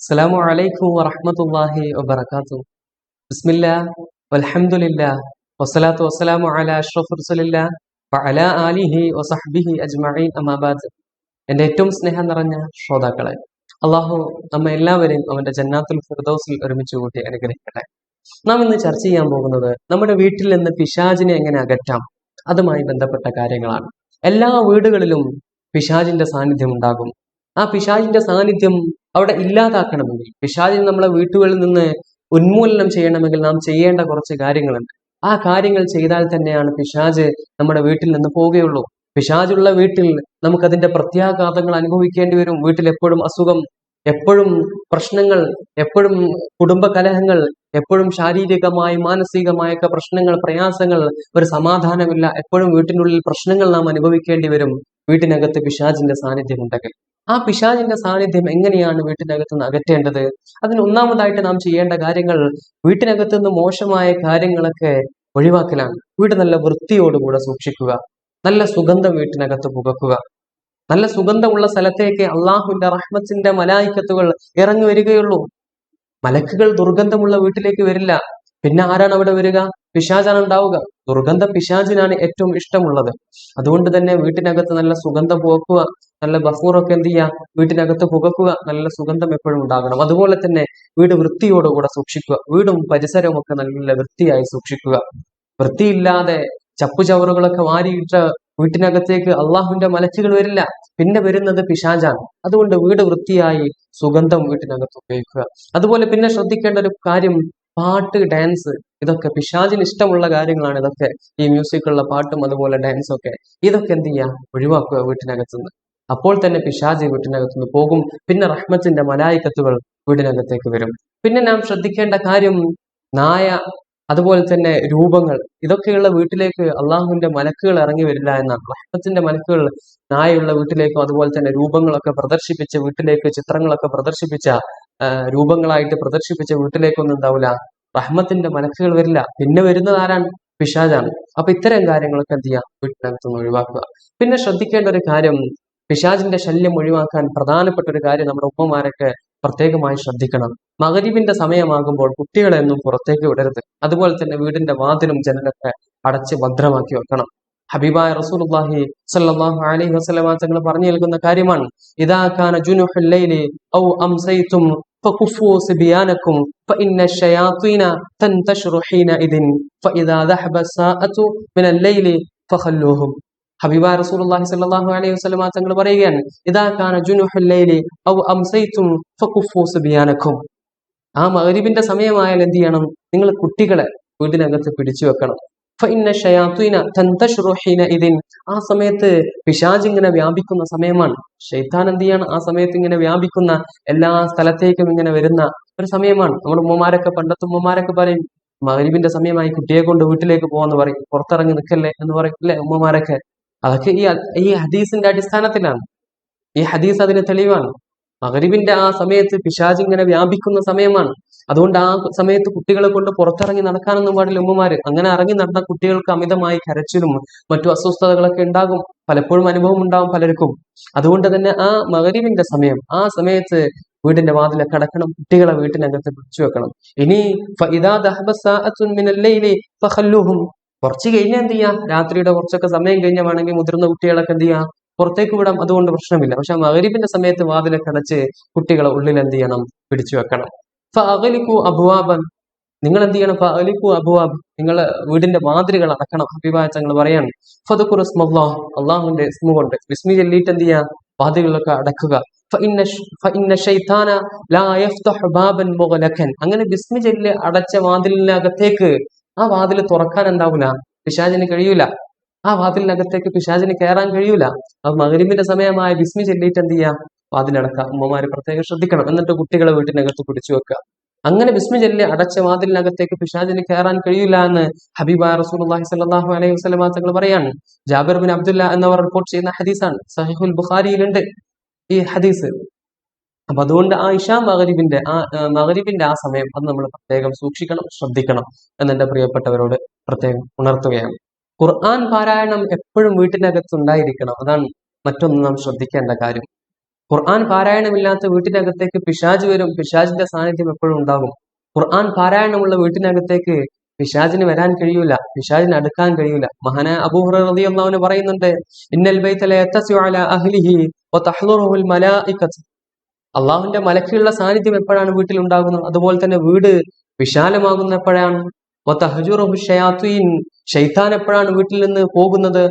അസ്സലാമു അലൈക്കും വറഹ്മത്തുള്ളാഹി വബർക്കാത്തു ബിസ്മില്ല വൽഹംദുലില്ലാ വസ്സലാത്തു വസ്സലാമു അലാ അഷ്റഫ് റസൂലില്ലാ വഅലാ ആലിഹി വസഹ്ബിഹി അജ്മഈൻ അമാബാദ് എന്റെ ഏറ്റവും സ്നേഹം നിറഞ്ഞ ശ്രോതാക്കളെ അള്ളാഹു നമ്മെ എല്ലാവരെയും അവന്റെ ജന്നാത്തുൽ ഫിർദൗസിൽ ഒരുമിച്ച് കൂട്ടി അനുഗ്രഹിക്കട്ടെ. നാം ഇന്ന് ചർച്ച ചെയ്യാൻ പോകുന്നത് നമ്മുടെ വീട്ടിൽ നിന്ന് പിശാചിനെ എങ്ങനെ അകറ്റാം അതുമായി ബന്ധപ്പെട്ട കാര്യങ്ങളാണ്. എല്ലാ വീടുകളിലും പിശാജിന്റെ സാന്നിധ്യം ഉണ്ടാകും. ആ പിശാചിന്റെ സാന്നിധ്യം അവിടെ ഇല്ലാതാക്കണമെങ്കിൽ പിശാചിനെ നമ്മളെ വീട്ടുകളിൽ നിന്ന് ഉന്മൂലനം ചെയ്യണമെങ്കിൽ നാം ചെയ്യേണ്ട കുറച്ച് കാര്യങ്ങളുണ്ട്. ആ കാര്യങ്ങൾ ചെയ്താൽ തന്നെയാണ് പിശാജ് നമ്മുടെ വീട്ടിൽ നിന്ന് പോവുകയുള്ളൂ. പിശാജുള്ള വീട്ടിൽ നമുക്കതിന്റെ പ്രത്യാഘാതങ്ങൾ അനുഭവിക്കേണ്ടി വരും. വീട്ടിൽ എപ്പോഴും അസുഖം എപ്പോഴും പ്രശ്നങ്ങൾ എപ്പോഴും കുടുംബ കലഹങ്ങൾ എപ്പോഴും ശാരീരികമായി മാനസികമായൊക്കെ പ്രശ്നങ്ങൾ പ്രയാസങ്ങൾ ഒരു സമാധാനമില്ല. എപ്പോഴും വീട്ടിനുള്ളിൽ പ്രശ്നങ്ങൾ നാം അനുഭവിക്കേണ്ടി വരും. വീട്ടിനകത്ത് പിശാജിന്റെ സാന്നിധ്യം ഉണ്ടെങ്കിൽ. ആ പിശാചിന്റെ സാന്നിധ്യം എങ്ങനെയാണ് വീട്ടിനകത്ത് നിന്ന് അകറ്റേണ്ടത്? അതിന് ഒന്നാമതായിട്ട് നാം ചെയ്യേണ്ട കാര്യങ്ങൾ വീട്ടിനകത്ത് നിന്ന് മോശമായ കാര്യങ്ങളൊക്കെ ഒഴിവാക്കലാണ്. വീട് നല്ല വൃത്തിയോടുകൂടെ സൂക്ഷിക്കുക. നല്ല സുഗന്ധം വീട്ടിനകത്ത് പുകക്കുക. നല്ല സുഗന്ധമുള്ള സ്ഥലത്തേക്ക് അള്ളാഹുവിന്റെ റഹ്മത്തിന്റെ മലായിക്കത്തുകൾ ഇറങ്ങി വരികയുള്ളൂ. മലക്കുകൾ ദുർഗന്ധമുള്ള വീട്ടിലേക്ക് വരില്ല. പിന്നെ ആരാണ് അവിടെ വരിക? പിശാചാണ് ഉണ്ടാവുക ദുർഗന്ധ പിശാചിനാണ് ഏറ്റവും ഇഷ്ടമുള്ളത്. അതുകൊണ്ട് തന്നെ വീട്ടിനകത്ത് നല്ല സുഗന്ധം പുകക്കുക നല്ല ബഫൂറൊക്കെ എന്ത് ചെയ്യുക വീട്ടിനകത്ത് പുകക്കുക നല്ല സുഗന്ധം എപ്പോഴും ഉണ്ടാകണം. അതുപോലെ തന്നെ വീട് വൃത്തിയോടുകൂടെ സൂക്ഷിക്കുക. വീടും പരിസരവും ഒക്കെ നല്ല വൃത്തിയായി സൂക്ഷിക്കുക. വൃത്തിയില്ലാതെ ചപ്പുചവറുകളൊക്കെ വാരിയിട്ട് വീട്ടിനകത്തേക്ക് അള്ളാഹുവിന്റെ മലച്ചുകൾ വരില്ല. പിന്നെ വരുന്നത് പിശാചാണ്. അതുകൊണ്ട് വീട് വൃത്തിയായി സുഗന്ധം വീട്ടിനകത്ത് ഉപയോഗിക്കുക. അതുപോലെ പിന്നെ ശ്രദ്ധിക്കേണ്ട ഒരു കാര്യം പാട്ട് ഡാൻസ് ഇതൊക്കെ പിശാചിന് ഇഷ്ടമുള്ള കാര്യങ്ങളാണ് ഇതൊക്കെ. ഈ മ്യൂസിക്കുള്ള പാട്ടും അതുപോലെ ഡാൻസും ഒക്കെ. ഇതൊക്കെ എന്ത് ചെയ്യുക ഒഴിവാക്കുക വീട്ടിനകത്തുനിന്ന്. അപ്പോൾ തന്നെ പിശാജി വീട്ടിനകത്തുനിന്ന് പോകും. പിന്നെ റഹ്മത്തിന്റെ മലായിക്കത്തുകൾ വീടിനകത്തേക്ക് വരും. പിന്നെ നാം ശ്രദ്ധിക്കേണ്ട കാര്യം നായ അതുപോലെ തന്നെ രൂപങ്ങൾ. ഇതൊക്കെയുള്ള വീട്ടിലേക്ക് അള്ളാഹുവിന്റെ മലക്കുകൾ ഇറങ്ങി വരില്ല എന്നാണ് റഹ്മത്തിന്റെ മലക്കുകൾ നായയുള്ള വീട്ടിലേക്കും അതുപോലെ തന്നെ രൂപങ്ങളൊക്കെ പ്രദർശിപ്പിച്ച് വീട്ടിലേക്ക് ചിത്രങ്ങളൊക്കെ പ്രദർശിപ്പിച്ച രൂപങ്ങളായിട്ട് പ്രദർശിപ്പിച്ച വീട്ടിലേക്കൊന്നും ഉണ്ടാവില്ല. റഹ്മത്തിന്റെ മലക്കുകൾ വരില്ല. പിന്നെ വരുന്നത് ആരാണ്? പിശാജാണ്. അപ്പൊ ഇത്തരം കാര്യങ്ങളൊക്കെ എന്ത് ചെയ്യുക വീട്ടിനകത്തുനിന്ന് ഒഴിവാക്കുക. പിന്നെ ശ്രദ്ധിക്കേണ്ട ഒരു കാര്യം പിശാജിന്റെ ശല്യം ഒഴിവാക്കാൻ പ്രധാനപ്പെട്ട ഒരു കാര്യം നമ്മുടെ ഉമ്മമാരൊക്കെ പ്രത്യേകമായി ശ്രദ്ധിക്കണം. മകരിവിന്റെ സമയമാകുമ്പോൾ കുട്ടികളെ ഒന്നും പുറത്തേക്ക് വിടരുത്. അതുപോലെ തന്നെ വീടിന്റെ വാതിലും ജനലൊക്കെ അടച്ച് ഭദ്രമാക്കി വെക്കണം. ഹബീബായ റസൂലുള്ളാഹി സല്ലല്ലാഹു അലൈഹി വസല്ലമ തങ്ങൾ പറഞ്ഞു നൽകുന്ന കാര്യമാണ് ഇദാ കാന ജുനുഹുൽ ലൈലി ഔ അംസൈതും فكفوا صبيانكم فإن الشياطين تنتشر حينئذ فإذا ذهب الساعة من الليل فخلوهم ഹബീബ റസൂലുള്ളാഹി സ്വല്ലല്ലാഹു അലൈഹി വസല്ലമ തങ്ങൾ പറയുകയാണ് ഇദാ കാന ജുനുഹുൽ ലൈലി ഔ അംസൈതും ഫകുഫു സുബിയാനക്കും ആ മഗ്രിബിന്റെ സമയമായാൽ എന്ത് ചെയ്യണം നിങ്ങൾ കുട്ടികളെ വീടിനകത്ത് പിടിച്ചു വെക്കണം ആ സമയത്ത് പിശാജ് ഇങ്ങനെ വ്യാപിക്കുന്ന സമയമാണ്. ഷെയ്ത്താൻ എന്ത് ചെയ്യാണ്? ആ സമയത്ത് ഇങ്ങനെ വ്യാപിക്കുന്ന എല്ലാ സ്ഥലത്തേക്കും ഇങ്ങനെ വരുന്ന ഒരു സമയമാണ്. നമ്മുടെ ഉമ്മമാരൊക്കെ പണ്ടത്തെ ഉമ്മമാരൊക്കെ പറയും മഗ്രിബിന്റെ സമയമായി കുട്ടിയെ കൊണ്ട് വീട്ടിലേക്ക് പോകാന്ന് പറയും. പുറത്തിറങ്ങി നിൽക്കല്ലേ എന്ന് പറയും അല്ലെ ഉമ്മമാരൊക്കെ? അതൊക്കെ ഈ ഈ ഹദീസിന്റെ അടിസ്ഥാനത്തിലാണ്. ഈ ഹദീസ് അതിന് തെളിവാണ്. മകരിബിന്റെ ആ സമയത്ത് പിശാജ് ഇങ്ങനെ വ്യാപിക്കുന്ന സമയമാണ്. അതുകൊണ്ട് ആ സമയത്ത് കുട്ടികളെ കൊണ്ട് പുറത്തിറങ്ങി നടക്കാനൊന്നും പാടില്ല ഉമ്മമാര്. അങ്ങനെ ഇറങ്ങി നടന്ന കുട്ടികൾക്ക് അമിതമായി കരച്ചിലും മറ്റു അസ്വസ്ഥതകളൊക്കെ ഉണ്ടാകും. പലപ്പോഴും അനുഭവം ഉണ്ടാകും പലർക്കും. അതുകൊണ്ട് തന്നെ ആ മകരീവിന്റെ സമയം ആ സമയത്ത് വീടിന്റെ വാതിലൊക്കെ അടക്കണം കുട്ടികളെ വീട്ടിനകത്ത് പിടിച്ചു വെക്കണം. ഇനി കുറച്ച് കഴിഞ്ഞാൽ എന്ത് ചെയ്യാം? രാത്രിയുടെ കുറച്ചൊക്കെ സമയം കഴിഞ്ഞ വേണമെങ്കിൽ മുതിർന്ന കുട്ടികളൊക്കെ എന്ത് ചെയ്യാം? പുറത്തേക്ക് വിടാം. അതുകൊണ്ട് പ്രശ്നമില്ല. പക്ഷെ മകരിബിന്റെ സമയത്ത് വാതിലൊക്കെ അടച്ച് കുട്ടികളെ ഉള്ളിൽ എന്ത് ചെയ്യണം? പിടിച്ചു വെക്കണം. ഫഅഗ്ലിഖു അബ്വാബൻ. നിങ്ങൾ എന്ത് ചെയ്യണം? ഫലിക്കു അബ്വാബ്. നിങ്ങൾ വീടിന്റെ വാതിലുകൾ അടക്കണം. തങ്ങൾ പറയാണ്. ഫദക്കുറു ഇസ്മല്ലാഹ് അള്ളാഹുവിന്റെ ഇസ്മു കൊണ്ട്. വിസ്മി ചൊല്ലിയിട്ട് എന്ത് ചെയ്യാം? വാതിലുകളൊക്കെ അടക്കുക. അങ്ങനെ ബിസ്മി ചെല്ല് അടച്ച വാതിലിനകത്തേക്ക് ആ വാതിൽ തുറക്കാൻ എന്താവൂല? പിശാചിന് കഴിയൂല. ആ വാതിലിനകത്തേക്ക് പിശാചിന് കയറാൻ കഴിയൂല. അത് മകരിമിന്റെ സമയമായ ബിസ്മി ചൊല്ലിയിട്ട് എന്ത് ചെയ്യാം? വാതിലടക്കുക അമ്മമാര് പ്രത്യേകം ശ്രദ്ധിക്കണം. എന്നിട്ട് കുട്ടികളെ വീട്ടിനകത്ത് പിടിച്ചു വെക്കുക അങ്ങനെ ബിസ്മി ചൊല്ലി അടച്ച വാതിലിനകത്തേക്ക് പിശാചിന് കയറാൻ കഴിയില്ല എന്ന് ഹബീബ റസൂലി സ്വല്ലല്ലാഹു അലൈഹി വസല്ലമ തങ്ങൾ പറയാണ്. ജാബിർ ബിൻ അബ്ദുല്ല എന്നവർ റിപ്പോർട്ട് ചെയ്യുന്ന ഹദീസാണ്. സഹിഹുൽ ബുഖാരിയിലുണ്ട് ഈ ഹദീസ്. അപ്പൊ അതുകൊണ്ട് ആ ഇഷാ മകരിബിന്റെ ആ ആ, ആ സമയം അത് നമ്മൾ പ്രത്യേകം സൂക്ഷിക്കണം ശ്രദ്ധിക്കണം എന്നെന്റെ പ്രിയപ്പെട്ടവരോട് പ്രത്യേകം ഉണർത്തുകയാണ്. ഖുർആൻ പാരായണം എപ്പോഴും വീട്ടിനകത്ത് ഉണ്ടായിരിക്കണം. അതാണ് മറ്റൊന്ന് നാം ശ്രദ്ധിക്കേണ്ട കാര്യം. ഖുർആൻ പാരായണമില്ലാത്ത വീട്ടിനകത്തേക്ക് പിശാജ് വരും പിശാജിന്റെ സാന്നിധ്യം എപ്പോഴും ഉണ്ടാകും. ഖുർആൻ പാരായണമുള്ള വീട്ടിനകത്തേക്ക് പിശാജിന് വരാൻ കഴിയൂല പിശാജിന് അടുക്കാൻ കഴിയൂല. മഹാന അബൂഹുറ റളിയല്ലാഹു അൻഹു പറയുന്നുണ്ട് ഇന്നൽ ബൈത ല യത്തസിഉ അഹ്ലിഹി വതഹ്ലുറുഹുൽ മലായികത്ത്. അള്ളാഹുവിന്റെ മലക്കുകളുടെ സാന്നിധ്യം എപ്പോഴാണ് വീട്ടിൽ ഉണ്ടാകുന്നത് അതുപോലെ തന്നെ വീട് വിശാലമാകുന്ന എപ്പോഴാണ്? ഷയാത്തീൻ. എപ്പോഴാണ് വീട്ടിൽ നിന്ന് പോകുന്നത്?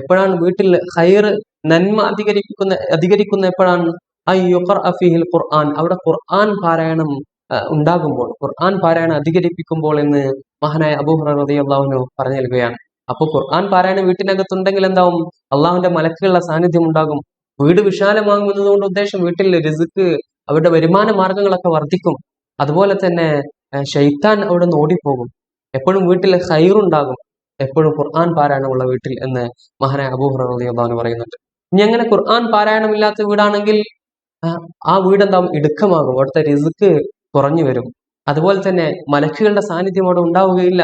എപ്പോഴാണ് വീട്ടിൽ ഖൈർ നന്മ അധികരിക്കുന്ന അധികരിക്കുന്ന എപ്പോഴാണ്? ഐ യുഖറഅ ഫീഹിൽ ഖുർആൻ. അവിടെ ഖുർആൻ പാരായണം ഉണ്ടാകുമ്പോൾ ഖുർആൻ പാരായണം അധികരിപ്പിക്കുമ്പോൾ എന്ന് മഹാനായ അബൂഹുറ അള്ളാഹുനു പറഞ്ഞു നൽകുകയാണ് അപ്പോൾ ഖുർആൻ പാരായണം വീട്ടിനകത്തുണ്ടെങ്കിൽ എന്താവും? അള്ളാഹുന്റെ മലക്കുള്ള സാന്നിധ്യം ഉണ്ടാകും. വീട് വിശാലമാകുമെന്നതുകൊണ്ട് ഉദ്ദേശം വീട്ടിൽ റിസ്ക് അവരുടെ വരുമാന മാർഗങ്ങളൊക്കെ വർദ്ധിക്കും. അതുപോലെ തന്നെ ഷെയ്ത്താൻ അവിടെ നിന്ന് ഓടിപ്പോകും എപ്പോഴും വീട്ടിൽ ഹൈറുണ്ടാകും എപ്പോഴും ഖുർആൻ പാരായണമുള്ള വീട്ടിൽ എന്ന് മഹാനായ അബൂഹുറ റളിയല്ലാഹു പറയുന്നുണ്ട്. ഇനി അങ്ങനെ ഖുർആൻ പാരായണമില്ലാത്ത വീടാണെങ്കിൽ ആ, ആ വീട് എന്താവും ഇടുക്കമാകും. അവിടുത്തെ റിസ്ക് കുറഞ്ഞു വരും. അതുപോലെ തന്നെ മലക്കുകളുടെ സാന്നിധ്യം അവിടെ ഉണ്ടാവുകയില്ല.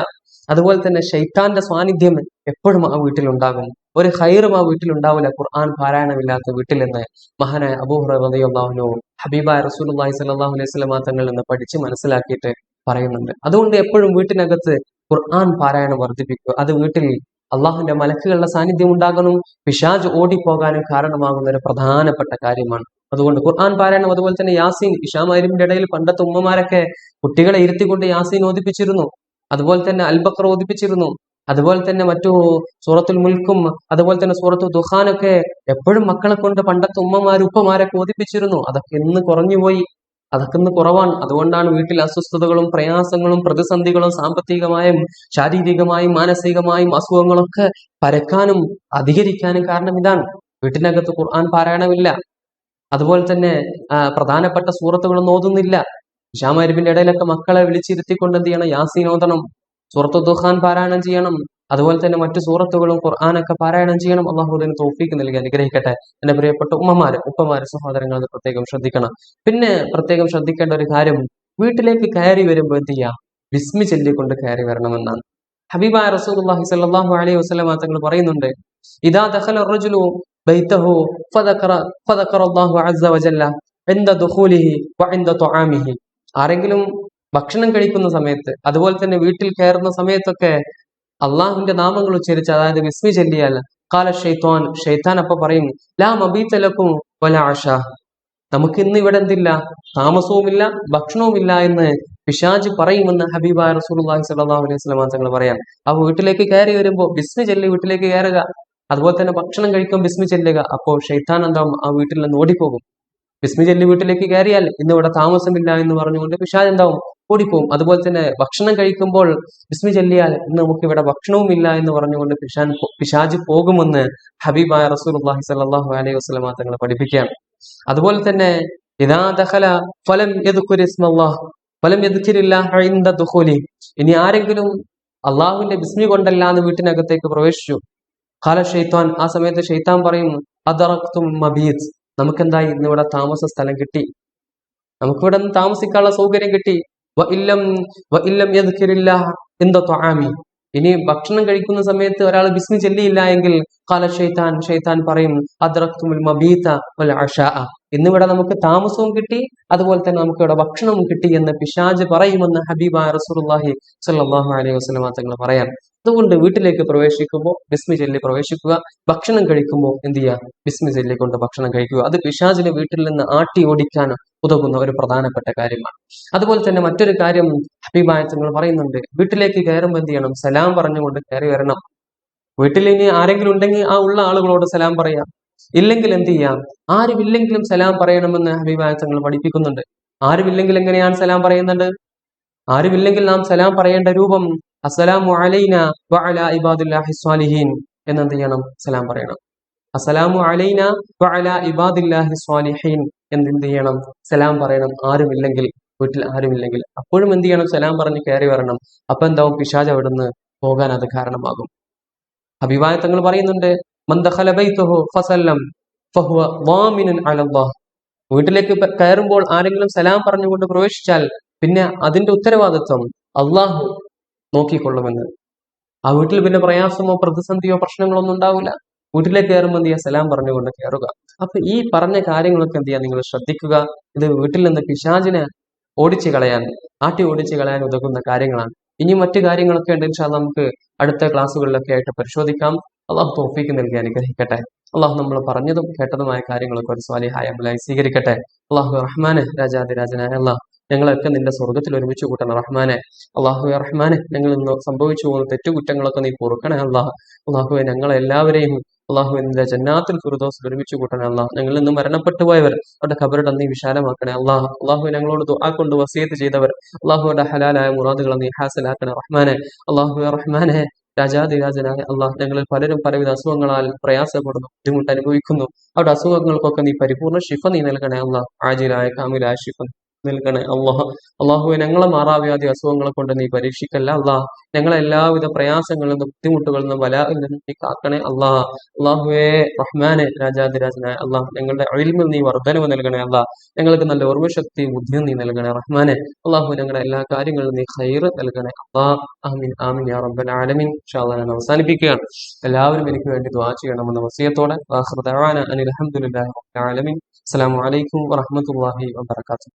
അതുപോലെ തന്നെ ഷെയ്ത്താന്റെ സാന്നിധ്യം എപ്പോഴും ആ വീട്ടിൽ ഉണ്ടാകും ഒരു ഹൈറും ആ വീട്ടിൽ ഉണ്ടാവില്ല ഖുർആൻ പാരായണമില്ലാത്ത വീട്ടിൽ എന്ന് മഹാനായ അബൂഹുറ റളിയല്ലാഹു ഹബീബായ റസൂലുള്ളാഹി സ്വല്ലല്ലാഹു അലൈഹി വസല്ലം തങ്ങളിൽ നിന്ന് പഠിച്ച് മനസ്സിലാക്കിയിട്ട് പറയുന്നുണ്ട്. അതുകൊണ്ട് എപ്പോഴും വീട്ടിനകത്ത് ഖുർആൻ പാരായണം വർദ്ധിപ്പിക്കുക. അത് വീട്ടിൽ അള്ളാഹുവിന്റെ മലക്കുകളുടെ സാന്നിധ്യം ഉണ്ടാകാനും പിശാജ് ഓടിപ്പോകാനും കാരണമാകുന്ന ഒരു പ്രധാനപ്പെട്ട കാര്യമാണ്. അതുകൊണ്ട് ഖുർആൻ പാരായണം അതുപോലെ തന്നെ യാസീൻ ഇഷാമാരിമിന്റെ ഇടയിൽ പണ്ടത്തെ ഉമ്മമാരൊക്കെ കുട്ടികളെ ഇരുത്തിക്കൊണ്ട് യാസീൻ ഓദിപ്പിച്ചിരുന്നു. അതുപോലെ തന്നെ അൽബക്കർ ഓദിപ്പിച്ചിരുന്നു. അതുപോലെ തന്നെ മറ്റു സൂറത്തുൽ മുൽക്കും അതുപോലെ തന്നെ സൂറത്തു ദുഹാനൊക്കെ എപ്പോഴും മക്കളെ കൊണ്ട് പണ്ടത്തെ ഉമ്മമാരും ഉപ്പമാരൊക്കെ ഓദിപ്പിച്ചിരുന്നു. അതൊക്കെ ഇന്ന് കുറഞ്ഞുപോയി. അതൊക്കെ ഇന്ന് കുറവാണ്. അതുകൊണ്ടാണ് വീട്ടിൽ അസ്വസ്ഥതകളും പ്രയാസങ്ങളും പ്രതിസന്ധികളും സാമ്പത്തികമായും ശാരീരികമായും മാനസികമായും അസുഖങ്ങളൊക്കെ പരക്കാനും അധികരിക്കാനും കാരണം ഇതാണ്. വീട്ടിനകത്ത് ഖുർആൻ പാരായണമില്ല. അതുപോലെ തന്നെ പ്രധാനപ്പെട്ട സൂറത്തുകളൊന്നും ഓതുന്നില്ല. ഇഷാമരുവിന്റെ ഇടയിലൊക്കെ മക്കളെ വിളിച്ചിരുത്തിക്കൊണ്ട് എന്ത് ചെയ്യണം? യാസീൻ ഓതണം. സൂറത്തു ദുഹാൻ പാരായണം ചെയ്യണം. അതുപോലെ തന്നെ മറ്റു സൂറത്തുകളും ഖുർആാനൊക്കെ പാരായണം ചെയ്യണം. അള്ളാഹുദിന് തോഫീക്ക് നൽകി അനുഗ്രഹിക്കട്ടെ. എന്റെ പ്രിയപ്പെട്ട ഉമ്മമാര് ഉപ്പമാര് സഹോദരങ്ങൾ പ്രത്യേകം ശ്രദ്ധിക്കണം. പിന്നെ പ്രത്യേകം ശ്രദ്ധിക്കേണ്ട ഒരു കാര്യം വീട്ടിലേക്ക് കയറി വരുമ്പോൾ എന്ത് ചെയ്യാം? വിസ്മി ചൊല്ലിക്കൊണ്ട് കയറി വരണമെന്നാണ്. ഹബീബ റസൂൽ സാഹു അലി അലൈഹി വസ്ലം തങ്ങൾ പറയുന്നുണ്ട് ഇതാ ദഖല ഫദക്കറ ഫദക്കറ അല്ലാഹു അസ്സ ആരെങ്കിലും ഭക്ഷണം കഴിക്കുന്ന സമയത്ത് അതുപോലെ തന്നെ വീട്ടിൽ കയറുന്ന സമയത്തൊക്കെ അള്ളാഹുവിന്റെ നാമങ്ങൾ ഉച്ചരിച്ച് അതായത് വിസ്മി ചൊല്ലിയാൽ കാല ഷെയ്ത്താൻ ഷെയ്ത്താൻ അപ്പൊ പറയും ലാ മബീത്തലക്കും വല ആഷ നമുക്ക് ഇന്ന് ഇവിടെ എന്തില്ല? താമസവുമില്ല ഭക്ഷണവുമില്ല എന്ന് പിശാജ് പറയുമെന്ന് ഹബീബ റസൂലുള്ളാഹി സ്വല്ലല്ലാഹു അലൈഹി വസല്ലം തങ്ങൾ പറയാം ആ വീട്ടിലേക്ക് കയറി വരുമ്പോൾ ബിസ്മി ചെല്ലി വീട്ടിലേക്ക് കയറുക അതുപോലെ തന്നെ ഭക്ഷണം കഴിക്കുമ്പോൾ ബിസ്മി ചെല്ലുക അപ്പോൾ ഷെയ്ത്താൻ എന്താവും? ആ വീട്ടിൽ നിന്ന് ഓടിപ്പോകും. ബിസ്മി ചെല്ലി വീട്ടിലേക്ക് കയറിയാൽ ഇന്ന് ഇവിടെ താമസമില്ല എന്ന് പറഞ്ഞുകൊണ്ട് പിശാജ് എന്താവും? ഓടിപ്പോവും. അതുപോലെ തന്നെ ഭക്ഷണം കഴിക്കുമ്പോൾ ബിസ്മി ചെല്ലിയാൽ ഇന്ന് നമുക്ക് ഇവിടെ ഭക്ഷണവും ഇല്ല എന്ന് പറഞ്ഞുകൊണ്ട് പിഷാൻ പിശാജ് പോകുമെന്ന് ഹബീബായ റസൂലുള്ളാഹി സ്വല്ലല്ലാഹു അലൈഹി വസല്ലം തങ്ങൾ പഠിപ്പിക്കുകയാണ്. അതുപോലെ തന്നെ ഫലം ഫലം ഇനി ആരെങ്കിലും അള്ളാഹുവിന്റെ ബിസ്മി കൊണ്ടല്ലാന്ന് വീട്ടിനകത്തേക്ക് പ്രവേശിച്ചു. കാല ഷെയ്ത്താൻ ആ സമയത്ത് ഷെയ്ത്താൻ പറയും നമുക്കെന്തായി? ഇന്ന് ഇവിടെ താമസ സ്ഥലം കിട്ടി. നമുക്കിവിടെ നിന്ന് താമസിക്കാനുള്ള സൗകര്യം കിട്ടി. ഇല്ലം ഇൻദ ത്വആമി ഇനി ഭക്ഷണം കഴിക്കുന്ന സമയത്ത് ഒരാൾ ബിസ്മി ചെല്ലിയില്ല എങ്കിൽ കാല ഷെയ്ത്താൻ ഷെയ്ത്താൻ പറയും മബീത വൽ ഇന്നിവിടെ നമുക്ക് താമസവും കിട്ടി അതുപോലെ തന്നെ നമുക്ക് ഇവിടെ ഭക്ഷണവും കിട്ടി എന്ന് പിശാജ് പറയുമെന്ന് ഹബീബ് റസൂലുള്ളാഹി സ്വല്ലല്ലാഹു അലൈഹി വസല്ലം തങ്ങൾ പറയാം. അതുകൊണ്ട് വീട്ടിലേക്ക് പ്രവേശിക്കുമ്പോൾ ബിസ്മി ചൊല്ലി പ്രവേശിക്കുക. ഭക്ഷണം കഴിക്കുമ്പോൾ എന്ത് ചെയ്യുക? ബിസ്മി ചൊല്ലിക്കൊണ്ട് ഭക്ഷണം കഴിക്കുക. അത് പിശാചിനെ വീട്ടിൽ നിന്ന് ആട്ടി ഓടിക്കാൻ ഉതകുന്ന ഒരു പ്രധാനപ്പെട്ട കാര്യമാണ്. അതുപോലെ തന്നെ മറ്റൊരു കാര്യം ഹബീബായ തങ്ങൾ പറയുന്നുണ്ട്. വീട്ടിലേക്ക് കയറുമ്പോൾ എന്ത് ചെയ്യണം? സലാം പറഞ്ഞുകൊണ്ട് കയറി വരണം. വീട്ടിൽ ഇനി ആരെങ്കിലും ഉണ്ടെങ്കിൽ ആ ഉള്ള ആളുകളോട് സലാം പറയാം. ഇല്ലെങ്കിൽ എന്ത് ചെയ്യാം? ആരുമില്ലെങ്കിലും സലാം പറയണമെന്ന് ഹബീബായ തങ്ങൾ പഠിപ്പിക്കുന്നുണ്ട്. ആരുമില്ലെങ്കിൽ എങ്ങനെയാണ് സലാം പറയുന്നുണ്ട് ആരുമില്ലെങ്കിൽ നാം സലാം പറയേണ്ട രൂപം അസ്സലാമു അലൈന വഅല ഇബാദില്ലാഹി സ്വാലിഹീൻ എന്നെന്ത് ചെയ്യണം? സലാം പറയണം. അസ്സലാമു അലൈന വഅല ഇബാദില്ലാഹി സ്വാലിഹീൻ എന്ത് ചെയ്യണം? സലാം പറയണം. ആരുമില്ലെങ്കിൽ വീട്ടിൽ ആരുമില്ലെങ്കിൽ അപ്പോഴും എന്ത് ചെയ്യണം? സലാം പറഞ്ഞ് കയറി വരണം. അപ്പൊ എന്താവും? പിശാജ് അവിടുന്ന് പോകാൻ അത് കാരണമാകും. അഭിവാദ്യങ്ങൾ പറയുന്നുണ്ട് വീട്ടിലേക്ക് കയറുമ്പോൾ ആരെങ്കിലും സലാം പറഞ്ഞുകൊണ്ട് പ്രവേശിച്ചാൽ പിന്നെ അതിന്റെ ഉത്തരവാദിത്വം അള്ളാഹു നോക്കിക്കൊള്ളുമെന്ന്. ആ വീട്ടിൽ പിന്നെ പ്രയാസമോ പ്രതിസന്ധിയോ പ്രശ്നങ്ങളോ ഒന്നും ഉണ്ടാവില്ല. വീട്ടിലേക്ക് കയറുമ്പോൾ എന്ത് ചെയ്യുക? സലാം പറഞ്ഞുകൊണ്ട് കയറുക. അപ്പൊ ഈ പറഞ്ഞ കാര്യങ്ങളൊക്കെ എന്ത് ചെയ്യാൻ നിങ്ങൾ ശ്രദ്ധിക്കുക. ഇത് വീട്ടിൽ നിന്ന് പിശാചിനെ ഓടിച്ചു കളയാൻ ആട്ടി ഓടിച്ചു കളയാൻ ഉതകുന്ന കാര്യങ്ങളാണ്. ഇനി മറ്റു കാര്യങ്ങളൊക്കെ ഉണ്ട്. ഇൻഷാ നമുക്ക് അടുത്ത ക്ലാസ്സുകളിലൊക്കെ ആയിട്ട് പരിശോധിക്കാം. അള്ളാഹു തോഫിക്ക് നൽകി അനുഗ്രഹിക്കട്ടെ. അള്ളാഹു നമ്മൾ പറഞ്ഞതും കേട്ടതുമായ കാര്യങ്ങളൊക്കെ ഒരു സ്വാലിഹായ അമലായി സ്വീകരിക്കട്ടെ. അള്ളാഹു റഹ്മാൻ രാജാതിരാജനായ അള്ളാഹ് ഞങ്ങളൊക്കെ നിന്റെ സ്വർഗത്തിൽ ഒരുമിച്ച് കൂട്ടണം. റഹ്മാനെ അള്ളാഹു റഹ്മാനെ ഞങ്ങൾ ഇന്ന് സംഭവിച്ചു പോകുന്ന തെറ്റുകുറ്റങ്ങളൊക്കെ നീ പൊറുക്കണേ അള്ളാഹ് അള്ളാഹുവെ ഞങ്ങളെല്ലാവരെയും അള്ളാഹു നിന്റെ ജന്നാത്തിൽ ഫിറുദോസ് ഒരുമിച്ച് കൂട്ടണേ അള്ളാഹ് ഞങ്ങളിൽ നിന്ന് മരണപ്പെട്ടു പോയവർ അവരുടെ ഖബറുടെ നീ വിശാലമാക്കണേ അള്ളാഹ് അള്ളാഹു ഞങ്ങളോട് ദുആ കൊണ്ട് വസിയത്ത് ചെയ്തവർ അള്ളാഹുവിന്റെ ഹലാലായ മുറാദുകളെ നീ ഹാസലാക്കണേ റഹ്മാനെ. അള്ളാഹു റഹ്മാനെ രാജാതിരാജനായ അള്ളാഹ് ഞങ്ങളിൽ പലരും പലവിധ അസുഖങ്ങളാൽ പ്രയാസപ്പെടുന്നു ബുദ്ധിമുട്ട് അനുഭവിക്കുന്നു. അവരുടെ അസുഖങ്ങൾക്കൊക്കെ നീ പരിപൂർണ ശിഫ നീ നൽകണേ അള്ളാഹ് ആജിലായ കാമിലായ ശിഫ. നൽകണേ അള്ളാഹ് അള്ളാഹുവെ ഞങ്ങളെ മാറാവ്യാധി അസുഖങ്ങളെ കൊണ്ട് നീ പരീക്ഷിക്കല്ല. അള്ളാഹ് ഞങ്ങളെ എല്ലാവിധ പ്രയാസങ്ങളിൽ നിന്നും ബുദ്ധിമുട്ടുകളിൽ നിന്നും നിന്നും നീ കാക്കണേ. അള്ളാഹ് അള്ളാഹുവെ റഹ്മാനെ രാജാതിരാജനായ അള്ളാഹ് ഞങ്ങളുടെ അഴിൽമിൽ നീ വർധനവ് നൽകണേ. അള്ളാഹ് ഞങ്ങൾക്ക് നല്ല ഓർമ്മശക്തിയും ബുദ്ധിയും നീ നൽകണേ. റഹ്മാനെ അള്ളാഹു ഞങ്ങളുടെ എല്ലാ കാര്യങ്ങളിലും നീ ഹൈർ നൽകണേ. അള്ളാഹ് യാ റബ്ബൽ ആലമീൻ. ഞാൻ അവസാനിപ്പിക്കുകയാണ്. എല്ലാവരും എനിക്ക് വേണ്ടി ദ്വാ ചെയ്യണമെന്ന വസിയത്തോടെ. അനിൽ ഹംദുലില്ലാഹി റബ്ബിൽ ആലമീൻ. അസ്സലാമു അലൈക്കും വറഹ്മത്തുള്ളാഹി വബറകാതുഹു.